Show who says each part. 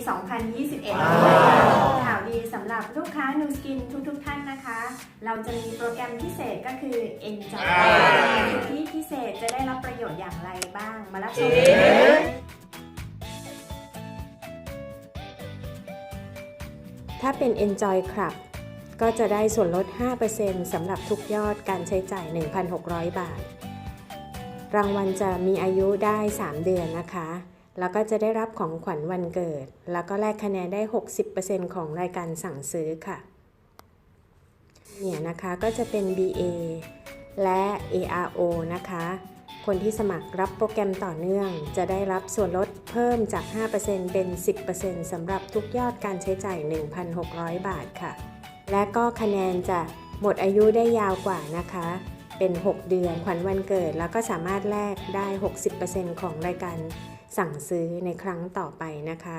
Speaker 1: 2021นะคะข่าวดีสำหรับลูกค้า New Skin ทุกๆท่านนะคะ เราจะมีโปรแกรมพิเศษก็คือ Enjoy สิทธิพิเศษจะได้รับประโยชน์อย่างไรบ้าง มารับชมกันเลยถ้าเป็น Enjoy Club ก็จะได้ส่วนลด 5%สำหรับทุกยอดการใช้จ่าย 1,600 บาท รางวัลจะมีอายุได้ 3 เดือนนะคะ แล้วก็จะได้รับของขวัญวันเกิด แล้วก็แลกคะแนนได้ 60%ของรายการสั่งซื้อค่ะ เนี่ยนะคะก็จะเป็น BA และ ARO นะคะ คนที่สมัครรับโปรแกรมต่อเนื่อง จะได้รับส่วนลดเพิ่มจาก 5%เป็น 10%สำหรับทุกยอดการใช้จ่าย 1,600 บาทค่ะ และก็คะแนนจะหมดอายุได้ยาวกว่านะคะ เป็น 6 เดือนขวัญวันเกิด แล้วก็สามารถแลกได้ 60%ของรายการ สั่งซื้อในครั้งต่อไปนะคะ